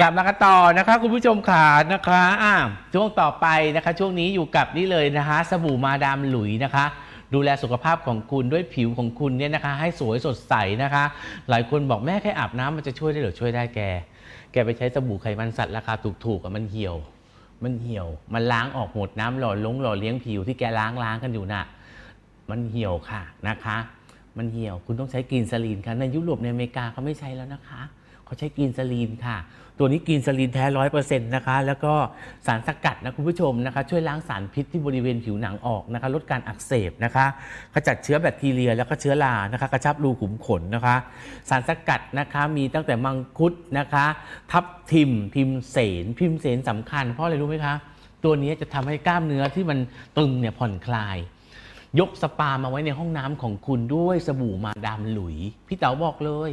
กลับมากันต่อนะคะคุณผู้ชมขานะคะอ่าช่วงต่อไปนะคะ ช่วงนี้อยู่กับนี่เลยนะคะ สบู่มาดามหลุยนะคะ ดูแลสุขภาพของคุณด้วยผิวของคุณเนี่ยนะคะ ให้สวยสดใสนะคะ หลายคนบอกแม่แค่อาบน้ำมันจะช่วยได้หรือช่วยได้แก แกไปใช้สบู่ไขมันสัตว์ราคาถูกๆอะมันเหี่ยว มันเหี่ยว มันล้างออกหมดน้ำหล่อลงหล่อเลี้ยงผิวที่แกล้างล้างกันอยู่น่ะ มันเหี่ยวค่ะนะคะ มันเหี่ยวคุณต้องใช้กรีนซาลีนค่ะในยุโรปในอเมริกาเขาไม่ใช้แล้วนะคะ เขาใช้กรีนซาลีนค่ะ ตัวนี้กรีนซาลีนแท้ร้อยเปอร์เซ็นต์นะคะ แล้วก็สารสกัดนะคุณผู้ชมนะคะ ช่วยล้างสารพิษที่บริเวณผิวหนังออกนะคะ ลดการอักเสบนะคะขจัดเชื้อแบคทีเรียแล้วก็เชื้อรานะคะ กระชับรูขุมขนนะคะ สารสกัดนะคะมีตั้งแต่มังคุดนะคะ ทับทิมพิมเสนพิมเสนสำคัญ เพราะอะไรรู้ไหมคะตัวนี้จะทำให้กล้ามเนื้อที่มันตึงเนี่ยผ่อนคลาย ยกสปามาไว้ในห้องน้ำของคุณด้วยสบู่มาดามหลุย พี่เต๋าบอกเลย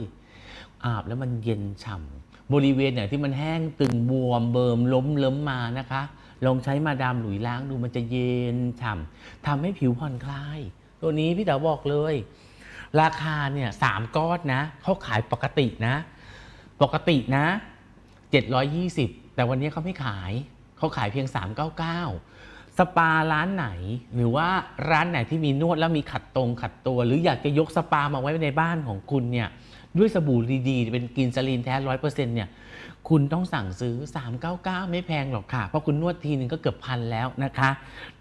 อาบแล้วมันเย็นฉ่ำบริเวณไหนที่มันแห้งตึงบวมเบิมล้มเล้มมานะคะ ลองใช้มาดามหลุยล้างดูมันจะเย็นฉ่ำทำให้ผิวผ่อนคลาย ตัวนี้พี่เต๋าบอกเลย ราคาเนี่ยสามก้อนนะเขาขายปกตินะ ปกตินะ 720 แต่วันนี้เขาไม่ขายเขาขายเพียง 399 สปาร้านไหน หรือว่าร้านไหนที่มีนวดแล้วมีขัดตรงขัดตัว หรืออยากจะยกสปามาไว้ในบ้านของคุณเนี่ยด้วยสบู่ดีๆ เป็นกินซาลีนแท้ร้อยเปอร์เซ็นต์เนี่ยคุณต้องสั่งซื้อ 399 ไม่แพงหรอกค่ะ เพราะคุณนวดทีนึงก็เกือบพันแล้วนะคะ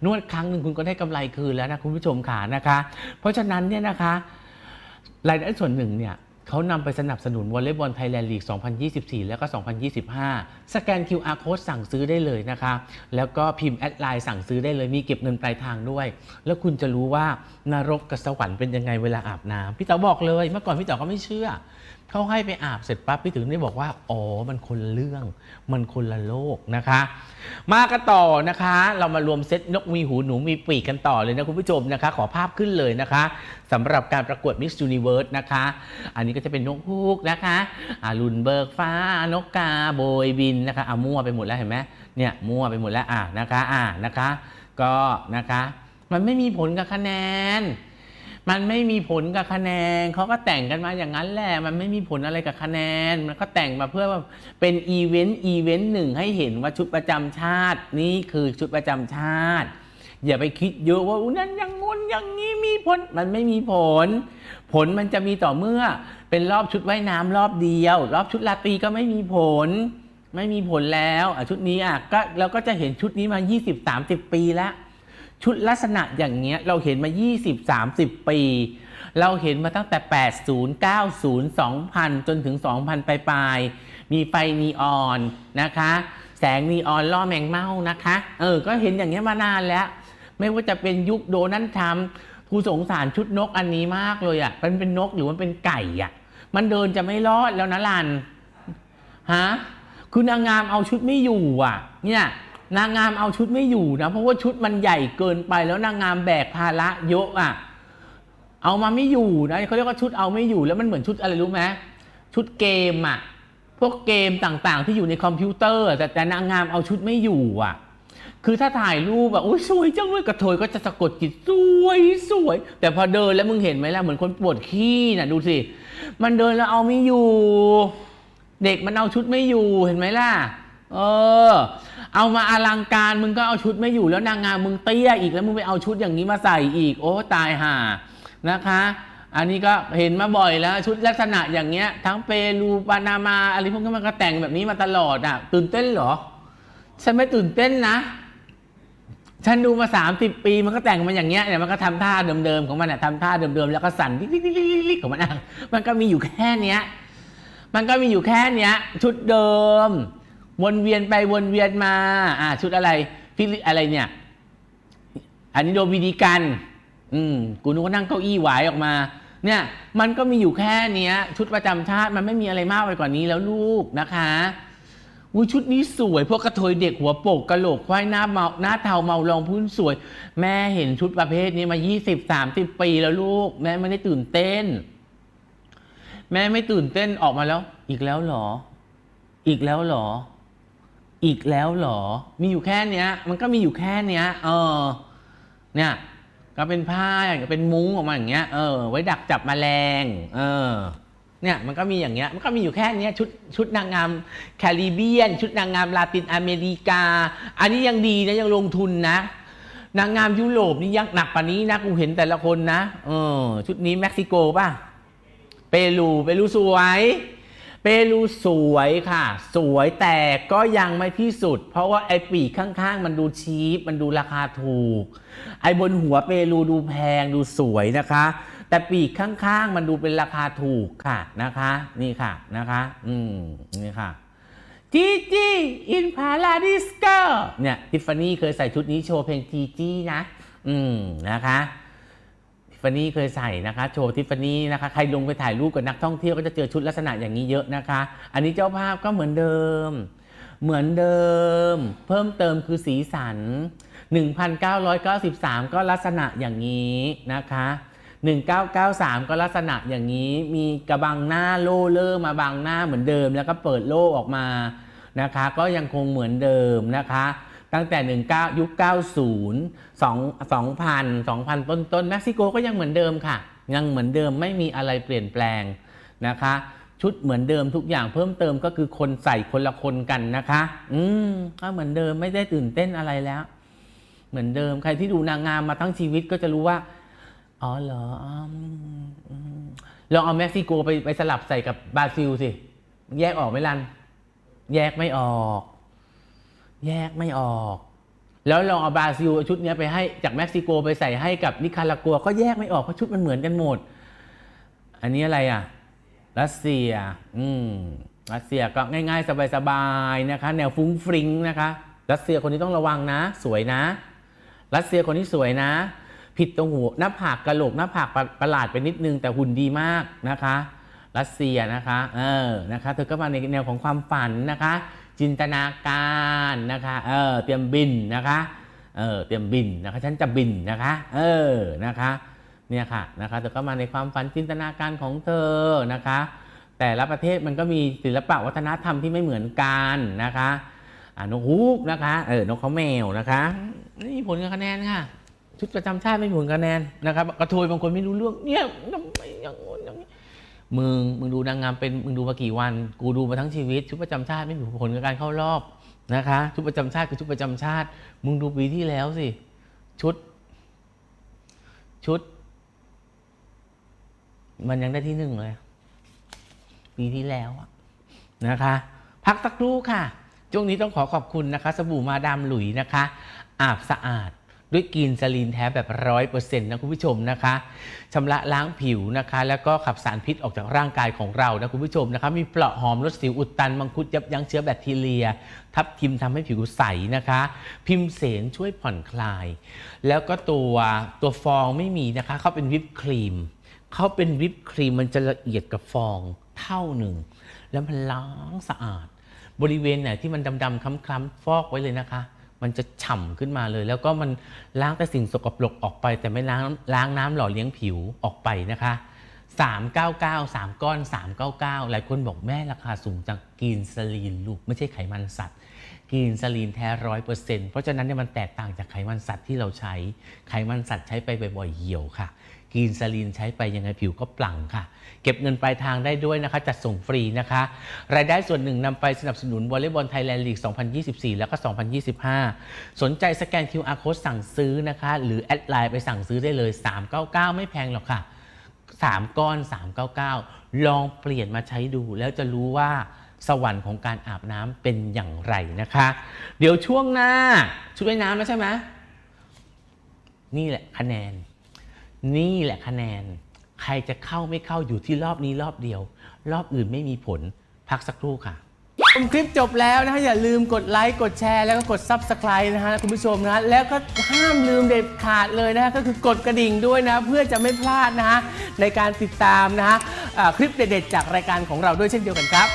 นวดครั้งหนึ่งคุณก็ได้กำไรคืนแล้วนะคุณผู้ชมค่ะนะคะ เพราะฉะนั้นเนี่ยนะคะรายได้ส่วนหนึ่งเนี่ย เขานำไปสนับสนุนวอลเลย์บอลไทยแลนด์ลีก 2024 แล้วก็ 2025 สแกน QR code สั่งซื้อได้เลยนะคะ แล้วก็พิมพ์แอดไลน์สั่งซื้อได้เลย มีเก็บเงินปลายทางด้วย แล้วคุณจะรู้ว่านรกกับสวรรค์เป็นยังไงเวลาอาบน้ำพี่เต๋อบอกเลย เมื่อก่อนพี่เต๋อก็ไม่เชื่อ เขาให้ไปอาบเสร็จปั๊บพี่ถึงได้บอกว่า อ๋อ มันคนเรื่อง มันคนละโลกนะคะ มากันต่อนะคะ เรามารวมเซตนกมีหูหนูมีปีกกันต่อเลยนะคุณผู้ชมนะคะ ขอภาพขึ้นเลยนะคะสำหรับการประกวด Miss Universe นะคะ อันนี้ก็จะเป็นนกฮูกนะคะอารุนเบิกฟ้า นกกาโบยบินนะคะอามั่วไปหมดแล้วเห็นไหมเนี่ยมั่วไปหมดแล้วอะนะคะอะนะคะ ก็นะคะ มันไม่มีผลกับคะแนน มันไม่มีผลกับคะแนนเขาก็แต่งกันมาอย่างนั้นแหละมันไม่มีผลอะไรกับคะแนน มันก็แต่งมาเพื่อเป็นอีเวนต์อีเวนต์หนึ่งให้เห็นว่าชุดประจำชาตินี่คือชุดประจำชาติ อย่าไปคิดเยอะว่าอุ๊ยนั่นอย่างงนอย่างนี้มีผลมันไม่มีผล ผลมันจะมีต่อเมื่อ เป็นรอบชุดว่ายน้ำรอบเดียว รอบชุดราตรีก็ไม่มีผล ไม่มีผลแล้วอะชุดนี้อะก็เราก็จะเห็นชุดนี้มา 20-30 ปีแล้ว ชุดลักษณะอย่างเงี้ยเราเห็นมา 20-30 ปี เราเห็นมาตั้งแต่ 80 90 2000 จนถึง 2000ปลายๆมีไฟนีออนนะคะ แสงนีออนล่อแมงเม่านะคะ เออ ก็เห็นอย่างเงี้ยมานานแล้ว ไม่ว่าจะเป็นยุคโดนัลด์ทรัมป์กูสงสารชุดนกอันนี้มากเลยอะ่ะ มันเป็นนกหรือมันเป็นไก่อะ่ะ มันเดินจะไม่รอดแล้วนะลัน ฮะ คือนางงามเอาชุดไม่อยู่อะ เนี่ย นางงามเอาชุดไม่อยู่นะ เพราะว่าชุดมันใหญ่เกินไปแล้วนางงามแบกภาระเยอะอะ เอามาไม่อยู่นะเขาเรียกว่าชุดเอาไม่อยู่แล้วมันเหมือนชุดอะไรรู้ไหมชุดเกมอะพวกเกมต่างๆ ที่อยู่ในคอมพิวเตอร์ แต่แต่นางงามเอาชุดไม่อยู่อะ คือถ้าถ่ายรูปแบบอุ้ยสวยจังเลยกระเทยก็จะสะกดจิตสวยสวย แต่พอเดินแล้วมึงเห็นไหมล่ะเหมือนคนปวดขี้น่ะดูสิมันเดินแล้วเอาไม่อยู่ เด็กมันเอาชุดไม่อยู่เห็นไหมล่ะ เออ เอามาอลังการมึงก็เอาชุดไม่อยู่แล้วนางงามมึงเตี้ยอีกแล้วมึงไปเอาชุดอย่างนี้มาใส่อีก โอ้ตายห่านะคะ อันนี้ก็เห็นมาบ่อยแล้วชุดลักษณะอย่างเงี้ย ทั้งเปรูปานามาอะไรพวกนี้มันก็แต่งแบบนี้มาตลอดอะ ตื่นเต้นเหรอ ฉันไม่ตื่นเต้นนะฉันดูมาสามสิบปีมันก็แต่งมาอย่างเงี้ยเนี่ยมันก็ทำท่าเดิมๆของมันอะทำท่าเดิมๆแล้วก็สั่นลิกๆๆของมันอะมันก็มีอยู่แค่เนี้ย มันก็มีอยู่แค่เนี้ย ชุดเดิม วนเวียนไปวนเวียนมา อ่า ชุดอะไรพิลิอะไรเนี่ยอันนี้โดวิดีกัน อืมกูนึกว่านั่งเก้าอี้ไหวออกมา เนี่ย มันก็มีอยู่แค่เนี้ย ชุดประจำชาติมันไม่มีอะไรมากไปกว่านี้แล้วลูกนะคะอุ้ยชุดนี้สวย พวกกระเทยเด็กหัวโปกกระโหลกควายหน้าเมาหน้าเทาเมารองพื้นสวย แม่เห็นชุดประเภทนี้มา 20 30 ปีแล้วลูก แม่ไม่ได้ตื่นเต้น แม่ไม่ตื่นเต้นออกมาแล้ว อีกแล้วหรอ อีกแล้วหรอ อีกแล้วเหรอ มีอยู่แค่เนี้ย มันก็มีอยู่แค่เนี้ย เออ เนี่ย ก็เป็นผ้าเป็นมุ้งออกมาอย่างเงี้ย เออ ไว้ดักจับแมลง เออ เนี่ยมันก็มีอย่างเงี้ย มันก็มีอยู่แค่เนี้ยชุดชุดนางงามแคริบเบียน ชุดนางงามลาตินอเมริกา อันนี้ยังดีนะยังลงทุนนะ นางงามยุโรปนี่ยังหนักกว่านี้นะกูเห็นแต่ละคนนะ เออ ชุดนี้เม็กซิโกป่ะ เปรู เปรูสวย เปรูสวยค่ะ สวยแต่ก็ยังไม่ที่สุด เพราะว่าไอ้ปีกข้างๆ มันดูชีพมันดูราคาถูก ไอ้บนหัวเปรูดูแพงดูสวยนะคะ แต่ปีกข้างๆ มันดูเป็นราคาถูกค่ะนะคะ นี่ค่ะนะคะ อืมนี่ค่ะจีจีอินพาราดิสเกอร์เนี่ยทิฟฟานี่เคยใส่ชุดนี้โชว์เพลงจีจีนะ อืมนะคะ ฟฟานี่เคยใส่นะคะ โชว์ทิฟฟานี่นะคะ ใครลงไปถ่ายรูปกับนักท่องเที่ยวก็จะเจอชุดลักษณะอย่างนี้เยอะนะคะ อันนี้เจ้าภาพก็เหมือนเดิม เหมือนเดิม เพิ่มเติมคือสีสัน 1,993 ก็ลักษณะอย่างนี้นะคะ1993 ก็ลักษณะอย่างนี้มีกระบังหน้าโล่เลอร์มาบังหน้าเหมือนเดิม แล้วก็เปิดโล่ออกมานะคะ ก็ยังคงเหมือนเดิมนะคะ ตั้งแต่ 19 ยุค 90 2 2000 2000 ต้นต้นๆเม็กซิโกก็ยังเหมือนเดิมค่ะ ยังเหมือนเดิมไม่มีอะไรเปลี่ยนแปลงนะคะ ชุดเหมือนเดิมทุกอย่างเพิ่มเติมก็คือคนใส่คนละคนกันนะคะ อืมก็เหมือนเดิมไม่ได้ตื่นเต้นอะไรแล้ว เหมือนเดิมใครที่ดูนางงามมาทั้งชีวิตก็จะรู้ว่าอ๋อเหรอลองเอาเม็กซิโกไปไปสลับใส่กับบราซิลสิ แยกออกไหมลัน แยกไม่ออก แยกไม่ออก แล้วลองเอาบราซิลชุดนี้ไปให้จากเม็กซิโกไปใส่ให้กับนิคารากัว ก็แยกไม่ออกเพราะชุดมันเหมือนกันหมด อันนี้อะไรอะรัสเซีย อืมรัสเซียก็ง่าย ๆ สบายๆนะคะ แนวฟุ้งฟริ้งนะคะ รัสเซียคนนี้ต้องระวังนะ สวยนะ รัสเซียคนนี้สวยนะ ผิดตรงหัวหน้าผากกระโหลกหน้าผากประประหลาดไปนิดนึงแต่หุ่นดีมากนะคะ รัสเซียนะคะ เออนะคะ เธอก็มาในแนวของความฝันนะคะ จินตนาการนะคะเออเตรียมบินนะคะเออเตรียมบินนะคะฉันจะบินนะคะเออนะคะเนี่ยค่ะนะคะเธอก็มาในความฝันจินตนาการของเธอนะคะ แต่ละประเทศมันก็มีศิลปะวัฒนธรรมที่ไม่เหมือนกันนะคะอ่านกฮูกนะคะเออนกเขาแมวนะคะนี่ผลคะแนนค่ะชุดประจำชาติไม่ผลคะแนนนะครับกระโทยบางคนไม่รู้เรื่องเนี่ยทำไมอย่างงู้นอย่างนี้ มึงมึงดูนางงามเป็นมึงดูมากี่วัน กูดูมาทั้งชีวิต ชุดประจำชาติไม่มีผลกับการเข้ารอบนะคะ ชุดประจำชาติคือชุดประจำชาติ มึงดูปีที่แล้วสิ ชุด ชุด มันยังได้ที่หนึ่งเลย ปีที่แล้วนะคะ พักสักครู่ค่ะช่วงนี้ต้องขอขอบคุณนะคะ สบู่มาดามหลุยนะคะ อาบสะอาด ด้วยกรีนสลีนแท้แบบร้อยเปอร์เซ็นต์นะคุณผู้ชมนะคะชำระล้างผิวนะคะ แล้วก็ขับสารพิษออกจากร่างกายของเรานะคุณผู้ชมนะคะ มีเปราะหอมลดสิวอุดตัน มังคุดยับยั้งเชื้อแบคทีเรีย ทับทิมทำให้ผิวใสนะคะ พิมเสนช่วยผ่อนคลาย แล้วก็ตัวตัวฟองไม่มีนะคะ เขาเป็นวิปครีมเขาเป็นวิปครีมมันจะละเอียดกับฟองเท่าหนึ่ง แล้วมันล้างสะอาด บริเวณไหนที่มันดำๆคล้ำๆฟอกไว้เลยนะคะ มันจะฉ่ำขึ้นมาเลย แล้วก็มันล้างแต่สิ่งสกปรกออกไป แต่ไม่ล้างล้างน้ำหล่อเลี้ยงผิวออกไปนะคะ399 3 ก้อน 399 หลายคนบอกแม่ราคาสูงจากกรีนสลีนลูก ไม่ใช่ไขมันสัตว์ กรีนสลีนแท้ร้อยเปอร์เซ็นต์เพราะฉะนั้นเนี่ยมันแตกต่างจากไขมันสัตว์ที่เราใช้ ไขมันสัตว์ใช้ไปบ่อยๆเหี่ยวค่ะกรีนสลีนใช้ไปยังไงผิวก็ปลั่งค่ะ เก็บเงินปลายทางได้ด้วยนะคะ จัดส่งฟรีนะคะ รายได้ส่วนหนึ่งนำไปสนับสนุนวอลเลย์บอลไทยแลนด์ลีก 2024 แล้วก็ 2025 สนใจสแกน QR code สั่งซื้อนะคะ หรือแอดไลน์ไปสั่งซื้อได้เลย 399 ไม่แพงหรอกค่ะ 3 ก้อน 399 ลองเปลี่ยนมาใช้ดูแล้วจะรู้ว่า สวรรค์ของการอาบน้ำเป็นอย่างไรนะคะ เดี๋ยวช่วงหน้าชุดว่ายน้ำแล้วใช่ไหมนี่แหละคะแนน นี่แหละคะแนน ใครจะเข้าไม่เข้าอยู่ที่รอบนี้รอบเดียว รอบอื่นไม่มีผลพักสักครู่ค่ะชมคลิปจบแล้วนะฮะอย่าลืมกดไลค์กดแชร์แล้วก็กด Subscribe นะฮะคุณผู้ชมนะแล้วก็ห้ามลืมเด็ดขาดเลยนะฮะก็คือกดกระดิ่งด้วยนะ เพื่อจะไม่พลาดนะฮะในการติดตามนะฮะคลิปเด็ดๆจากรายการของเราด้วยเช่นเดียวกันครับ